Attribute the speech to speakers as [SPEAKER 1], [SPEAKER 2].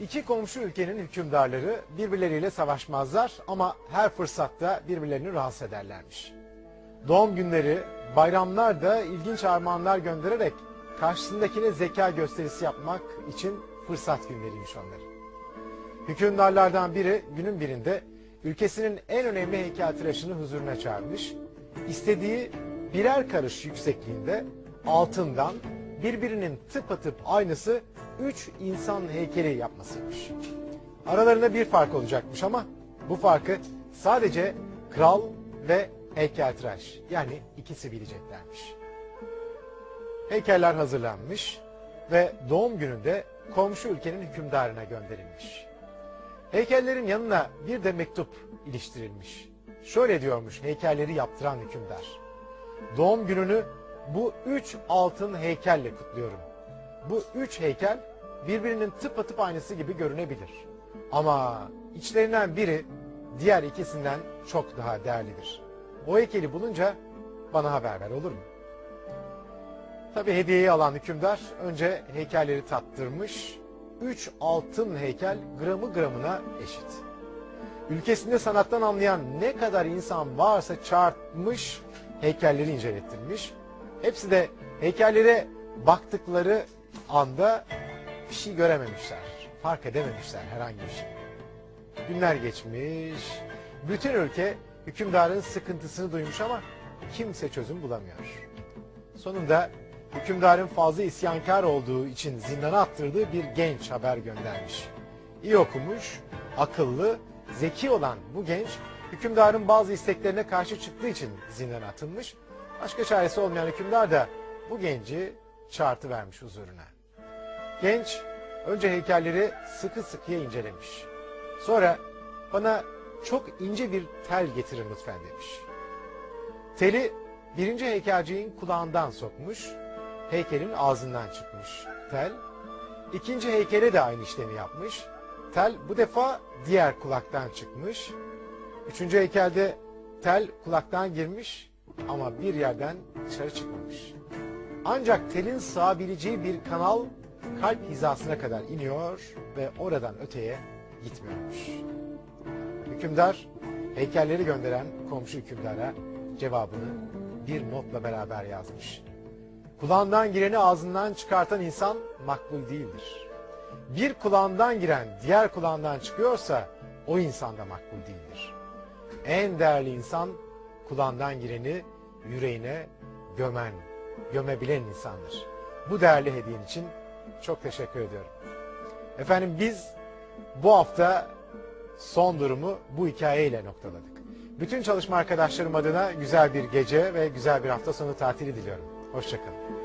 [SPEAKER 1] İki komşu ülkenin hükümdarları birbirleriyle savaşmazlar ama her fırsatta birbirlerini rahatsız ederlermiş. Doğum günleri, bayramlar da ilginç armağanlar göndererek karşısındakine zeka gösterisi yapmak için fırsat günleriymiş onların. Hükümdarlardan biri günün birinde ülkesinin en önemli heykeltıraşını huzuruna çağırmış. İstediği birer karış yüksekliğinde altından birbirinin tıpatıp aynısı üç insan heykeli yapmasıymış. Aralarında bir fark olacakmış ama bu farkı sadece kral ve heykeltıraş yani ikisi bileceklermiş. Heykeller hazırlanmış ve doğum gününde komşu ülkenin hükümdarına gönderilmiş. Heykellerin yanına bir de mektup iliştirilmiş. Şöyle diyormuş heykelleri yaptıran hükümdar. Doğum gününü bu üç altın heykelle kutluyorum. Bu üç heykel birbirinin tıpatıp aynısı gibi görünebilir. Ama içlerinden biri diğer ikisinden çok daha değerlidir. O heykeli bulunca bana haber ver olur mu? Tabi hediyeyi alan hükümdar önce heykelleri tattırmış. Üç altın heykel gramı gramına eşit. Ülkesinde sanattan anlayan ne kadar insan varsa çarpmış, heykelleri incelettirmiş. Hepsi de heykellere baktıkları anda bir şey görememişler. Fark edememişler herhangi bir şey. Günler geçmiş. Bütün ülke hükümdarın sıkıntısını duymuş ama kimse çözüm bulamıyor. Sonunda hükümdarın fazla isyankar olduğu için zindana attırdığı bir genç haber göndermiş. İyi okumuş, akıllı, zeki olan bu genç hükümdarın bazı isteklerine karşı çıktığı için zindana atılmış. Başka çaresi olmayan hükümdar da bu genci çağırtı vermiş huzuruna. Genç önce heykelleri sıkı sıkıya incelemiş. Sonra bana çok ince bir tel getirin lütfen demiş. Teli birinci heykelciğin kulağından sokmuş, heykelin ağzından çıkmış tel. İkinci heykele de aynı işlemi yapmış. Tel bu defa diğer kulaktan çıkmış. Üçüncü heykelde tel kulaktan girmiş ama bir yerden dışarı çıkmamış. Ancak telin sığabileceği bir kanal kalp hizasına kadar iniyor ve oradan öteye gitmiyormuş. Hükümdar heykelleri gönderen komşu hükümdara cevabını bir notla beraber yazmış. Kulağından gireni ağzından çıkartan insan makbul değildir. Bir kulağından giren diğer kulağından çıkıyorsa o insan da makbul değildir. En değerli insan kulağından gireni yüreğine gömen, gömebilen insandır. Bu değerli hediyen için çok teşekkür ediyorum. Efendim biz bu hafta son durumu bu hikayeyle noktaladık. Bütün çalışma arkadaşlarım adına güzel bir gece ve güzel bir hafta sonu tatili diliyorum. Hoşçakalın.